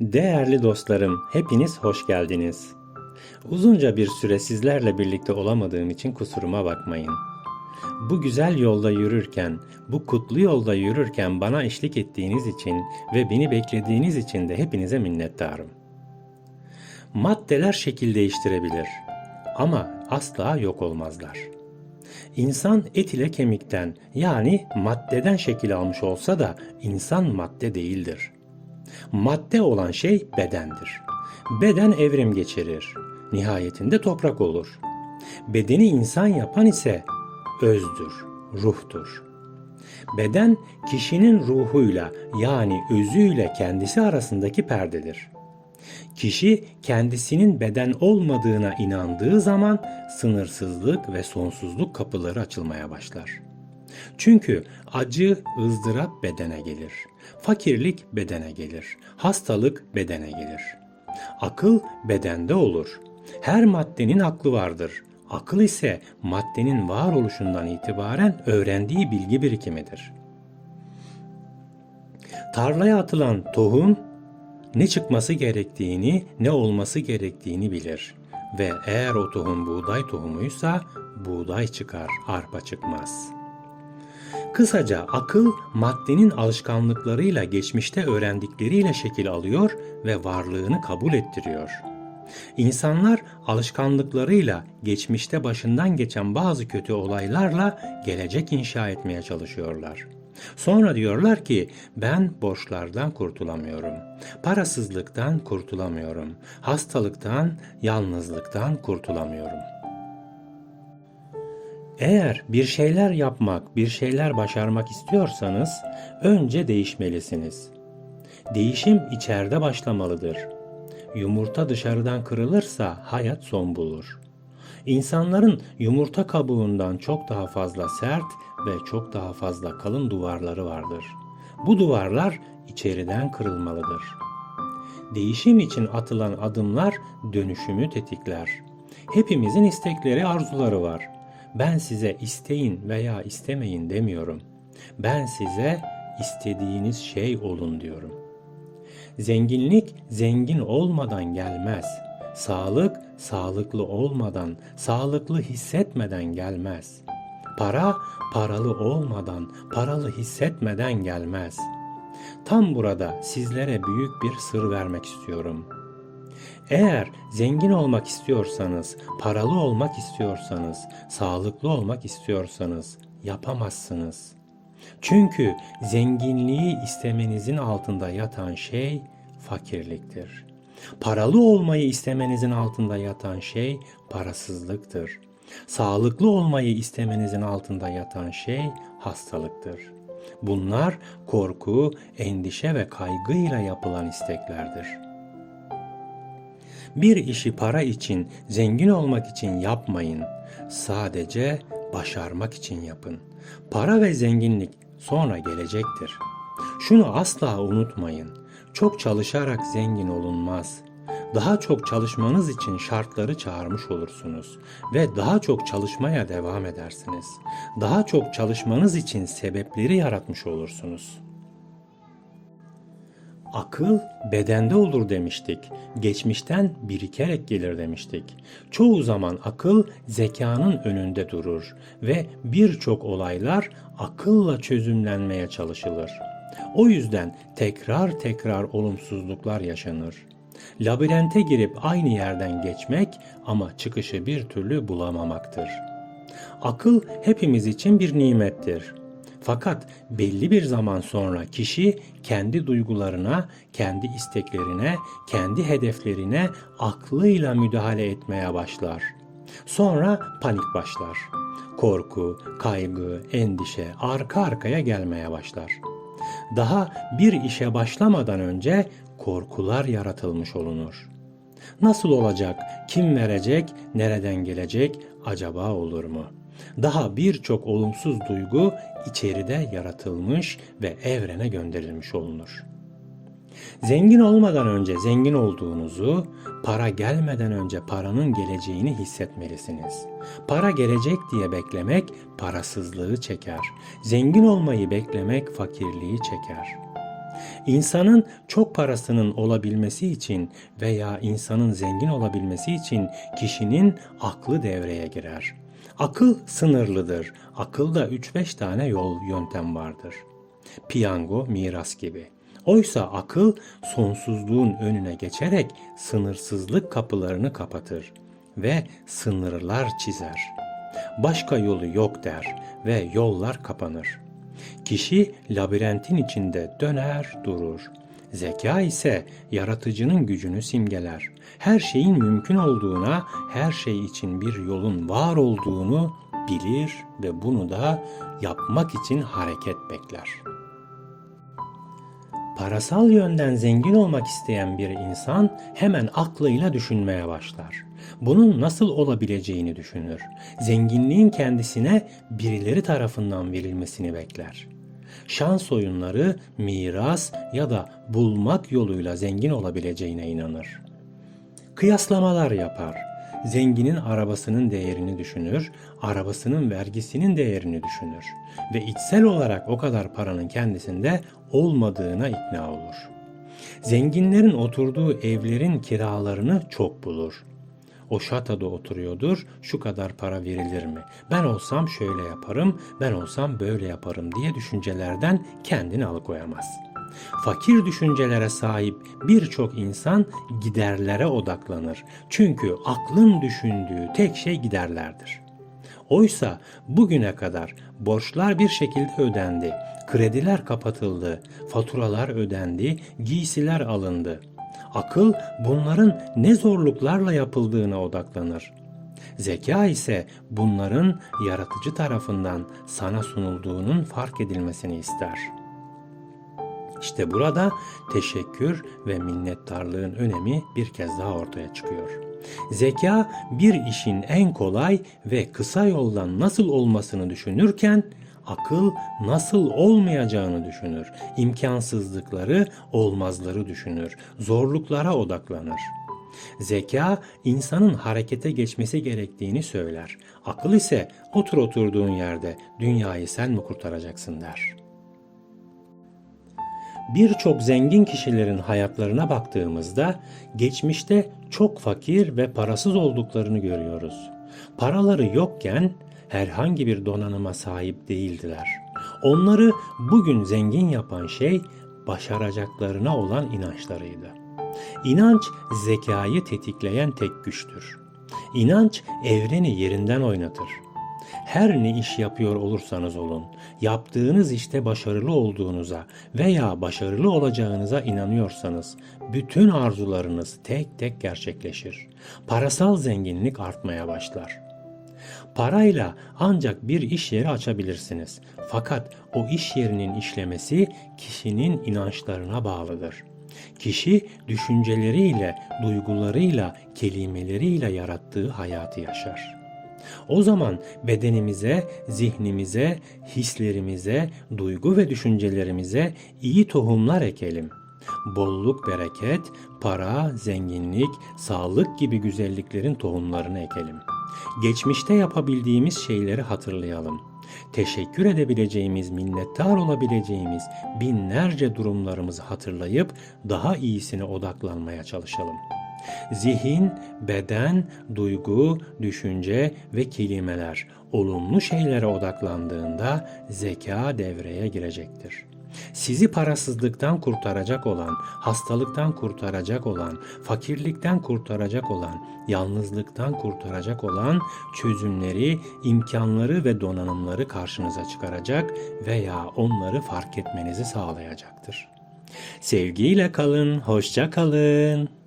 Değerli dostlarım, hepiniz hoş geldiniz. Uzunca bir süre sizlerle birlikte olamadığım için kusuruma bakmayın. Bu güzel yolda yürürken, bu kutlu yolda yürürken bana eşlik ettiğiniz için ve beni beklediğiniz için de hepinize minnettarım. Maddeler şekil değiştirebilir ama asla yok olmazlar. İnsan et ile kemikten yani maddeden şekil almış olsa da insan madde değildir. Madde olan şey bedendir. Beden evrim geçirir. Nihayetinde toprak olur. Bedeni insan yapan ise özdür, ruhtur. Beden kişinin ruhuyla yani özüyle kendisi arasındaki perdedir. Kişi kendisinin beden olmadığına inandığı zaman sınırsızlık ve sonsuzluk kapıları açılmaya başlar. Çünkü acı, ızdırap bedene gelir. Fakirlik bedene gelir. Hastalık bedene gelir. Akıl bedende olur. Her maddenin aklı vardır. Akıl ise maddenin varoluşundan itibaren öğrendiği bilgi birikimidir. Tarlaya atılan tohum ne çıkması gerektiğini, ne olması gerektiğini bilir. Ve eğer o tohum buğday tohumuysa buğday çıkar, arpa çıkmaz.'' Kısaca akıl maddenin alışkanlıklarıyla geçmişte öğrendikleriyle şekil alıyor ve varlığını kabul ettiriyor. İnsanlar alışkanlıklarıyla geçmişte başından geçen bazı kötü olaylarla gelecek inşa etmeye çalışıyorlar. Sonra diyorlar ki ben borçlardan kurtulamıyorum. Parasızlıktan kurtulamıyorum. Hastalıktan, yalnızlıktan kurtulamıyorum.'' Eğer bir şeyler yapmak, bir şeyler başarmak istiyorsanız önce değişmelisiniz. Değişim içeride başlamalıdır. Yumurta dışarıdan kırılırsa hayat son bulur. İnsanların yumurta kabuğundan çok daha fazla sert ve çok daha fazla kalın duvarları vardır. Bu duvarlar içeriden kırılmalıdır. Değişim için atılan adımlar dönüşümü tetikler. Hepimizin istekleri, arzuları var.'' Ben size isteyin veya istemeyin demiyorum. Ben size istediğiniz şey olun diyorum. Zenginlik zengin olmadan gelmez. Sağlık sağlıklı olmadan, sağlıklı hissetmeden gelmez. Para paralı olmadan, paralı hissetmeden gelmez. Tam burada sizlere büyük bir sır vermek istiyorum.'' Eğer zengin olmak istiyorsanız, paralı olmak istiyorsanız, sağlıklı olmak istiyorsanız yapamazsınız. Çünkü zenginliği istemenizin altında yatan şey fakirliktir. Paralı olmayı istemenizin altında yatan şey parasızlıktır. Sağlıklı olmayı istemenizin altında yatan şey hastalıktır. Bunlar korku, endişe ve kaygıyla yapılan isteklerdir.'' Bir işi para için, zengin olmak için yapmayın. Sadece başarmak için yapın. Para ve zenginlik sonra gelecektir. Şunu asla unutmayın. Çok çalışarak zengin olunmaz. Daha çok çalışmanız için şartları çağırmış olursunuz ve daha çok çalışmaya devam edersiniz. Daha çok çalışmanız için sebepleri yaratmış olursunuz.'' Akıl bedende olur demiştik. Geçmişten birikerek gelir demiştik. Çoğu zaman akıl zekanın önünde durur ve birçok olaylar akılla çözümlenmeye çalışılır. O yüzden tekrar tekrar olumsuzluklar yaşanır. Labirente girip aynı yerden geçmek ama çıkışı bir türlü bulamamaktır. Akıl hepimiz için bir nimettir. Fakat belli bir zaman sonra kişi kendi duygularına, kendi isteklerine, kendi hedeflerine aklıyla müdahale etmeye başlar. Sonra panik başlar. Korku, kaygı, endişe arka arkaya gelmeye başlar. Daha bir işe başlamadan önce korkular yaratılmış olunur. Nasıl olacak, kim verecek, nereden gelecek, acaba olur mu?'' Daha birçok olumsuz duygu içeride yaratılmış ve evrene gönderilmiş olunur. Zengin olmadan önce zengin olduğunuzu, para gelmeden önce paranın geleceğini hissetmelisiniz. Para gelecek diye beklemek parasızlığı çeker. Zengin olmayı beklemek fakirliği çeker. İnsanın çok parasının olabilmesi için veya insanın zengin olabilmesi için kişinin aklı devreye girer. Akıl sınırlıdır. Akılda 3-5 tane yol yöntem vardır. Piyango, miras gibi. Oysa akıl sonsuzluğun önüne geçerek sınırsızlık kapılarını kapatır ve sınırlar çizer. Başka yolu yok der ve yollar kapanır. Kişi labirentin içinde döner durur. Zeka ise yaratıcının gücünü simgeler. Her şeyin mümkün olduğuna, her şey için bir yolun var olduğunu bilir ve bunu da yapmak için hareket bekler. Parasal yönden zengin olmak isteyen bir insan hemen aklıyla düşünmeye başlar. Bunun nasıl olabileceğini düşünür. Zenginliğin kendisine birileri tarafından verilmesini bekler. Şans oyunları, miras ya da bulmak yoluyla zengin olabileceğine inanır. Kıyaslamalar yapar. Zenginin arabasının değerini düşünür, arabasının vergisinin değerini düşünür ve içsel olarak o kadar paranın kendisinde olmadığına ikna olur. Zenginlerin oturduğu evlerin kiralarını çok bulur. O şatoda oturuyordur, şu kadar para verilir mi? Ben olsam şöyle yaparım, ben olsam böyle yaparım diye düşüncelerden kendini alıkoyamaz.'' Fakir düşüncelere sahip birçok insan giderlere odaklanır. Çünkü aklın düşündüğü tek şey giderlerdir. Oysa bugüne kadar borçlar bir şekilde ödendi, krediler kapatıldı, faturalar ödendi, giysiler alındı. Akıl bunların ne zorluklarla yapıldığına odaklanır. Zeka ise bunların yaratıcı tarafından sana sunulduğunun fark edilmesini ister.'' İşte burada teşekkür ve minnettarlığın önemi bir kez daha ortaya çıkıyor. Zeka bir işin en kolay ve kısa yoldan nasıl olmasını düşünürken akıl nasıl olmayacağını düşünür. İmkansızlıkları, olmazları düşünür. Zorluklara odaklanır. Zeka insanın harekete geçmesi gerektiğini söyler. Akıl ise otur oturduğun yerde dünyayı sen mi kurtaracaksın der.'' birçok zengin kişilerin hayatlarına baktığımızda geçmişte çok fakir ve parasız olduklarını görüyoruz. Paraları yokken herhangi bir donanıma sahip değildiler. Onları bugün zengin yapan şey başaracaklarına olan inançlarıydı. İnanç zekayı tetikleyen tek güçtür. İnanç evreni yerinden oynatır. Her ne iş yapıyor olursanız olun, yaptığınız işte başarılı olduğunuza veya başarılı olacağınıza inanıyorsanız bütün arzularınız tek tek gerçekleşir. Parasal zenginlik artmaya başlar. Parayla ancak bir iş yeri açabilirsiniz. Fakat o iş yerinin işlemesi kişinin inançlarına bağlıdır. Kişi düşünceleriyle, duygularıyla, kelimeleriyle yarattığı hayatı yaşar.'' O zaman bedenimize, zihnimize, hislerimize, duygu ve düşüncelerimize iyi tohumlar ekelim. Bolluk, bereket, para, zenginlik, sağlık gibi güzelliklerin tohumlarını ekelim. Geçmişte yapabildiğimiz şeyleri hatırlayalım. Teşekkür edebileceğimiz, minnettar olabileceğimiz binlerce durumlarımızı hatırlayıp daha iyisine odaklanmaya çalışalım.'' Zihin, beden, duygu, düşünce ve kelimeler olumlu şeylere odaklandığında zeka devreye girecektir. Sizi parasızlıktan kurtaracak olan, hastalıktan kurtaracak olan, fakirlikten kurtaracak olan, yalnızlıktan kurtaracak olan çözümleri, imkanları ve donanımları karşınıza çıkaracak veya onları fark etmenizi sağlayacaktır. Sevgiyle kalın, hoşça kalın.